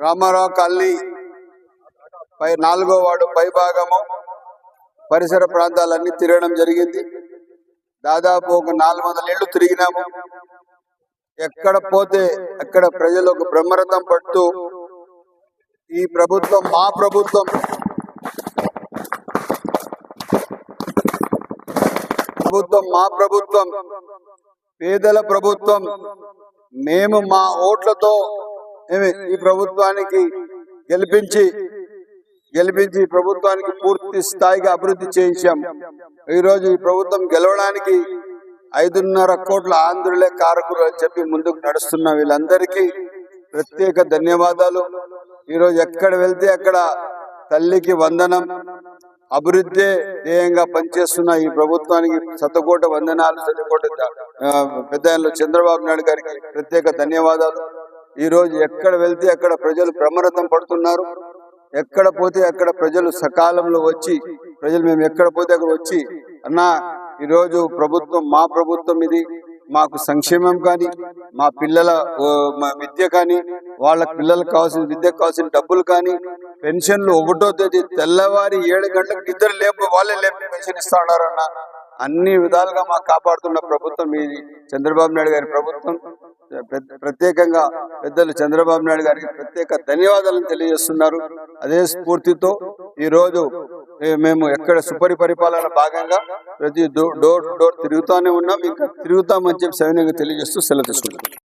Ramarao colony పై నాలుగో వాడు పై భాగము పరిసర ప్రాంతాలన్నీ తిరగడం జరిగింది. దాదాపు ఒక నాలుగు వందల ఏళ్ళు తిరిగినాము. ఎక్కడ పోతే అక్కడ ప్రజలకు బ్రహ్మరథం పడుతూ ఈ ప్రభుత్వం మా ప్రభుత్వం. ప్రభుత్వం మా ప్రభుత్వం. పేదల ప్రభుత్వం. మేము మా ఓట్లతో ఈ ప్రభుత్వానికి గెలిపించి గెలిపించి ప్రభుత్వానికి పూర్తి స్థాయిగా అభివృద్ధి చేయించాం. ఈరోజు ఈ ప్రభుత్వం గెలవడానికి ఐదున్నర కోట్ల ఆంధ్రులే కారకులు అని చెప్పి ముందుకు నడుస్తున్న వీళ్ళందరికీ ప్రత్యేక ధన్యవాదాలు. ఈరోజు ఎక్కడ వెళ్తే అక్కడ తల్లికి వందనం అభివృద్ధి ధ్యేయంగా పనిచేస్తున్న ఈ ప్రభుత్వానికి శతకోట వందనాలు శతకోట పెద్ద చంద్రబాబు నాయుడు గారికి ప్రత్యేక ధన్యవాదాలు. ఈ రోజు ఎక్కడ వెళ్తే అక్కడ ప్రజలు ప్రమరతం పడుతున్నారు. ఎక్కడ పోతే అక్కడ ప్రజలు సకాలంలో వచ్చి ప్రజలు మేము ఎక్కడ పోతే అక్కడ వచ్చి అన్నా ఈరోజు ప్రభుత్వం మా ప్రభుత్వం ఇది మాకు సంక్షేమం కానీ మా పిల్లల విద్య కానీ వాళ్ళ పిల్లలకు కావాల్సిన విద్యకు కావాల్సిన డబ్బులు కానీ పెన్షన్లు ఒకటో తేదీ తెల్లవారి ఏడు గంటలకు ఇద్దరు లేపు వాళ్ళే లేపు పెన్షన్ ఇస్తా ఉన్నారన్న. అన్ని విధాలుగా మాకు కాపాడుతున్న ప్రభుత్వం ఇది. చంద్రబాబు నాయుడు గారి ప్రభుత్వం. ప్రత్యేకంగా పెద్దలు చంద్రబాబు నాయుడు గారికి ప్రత్యేక ధన్యవాదాలను తెలియజేస్తున్నారు. అదే స్ఫూర్తితో ఈ రోజు మేము ఎక్కడ సుపరి పరిపాలన భాగంగా ప్రతి డోర్ డోర్ తిరుగుతానే ఉన్నాం. ఇంకా తిరుగుతామని చెప్పి సవినయంగా తెలియజేస్తూ సెలవు తీసుకుంటాం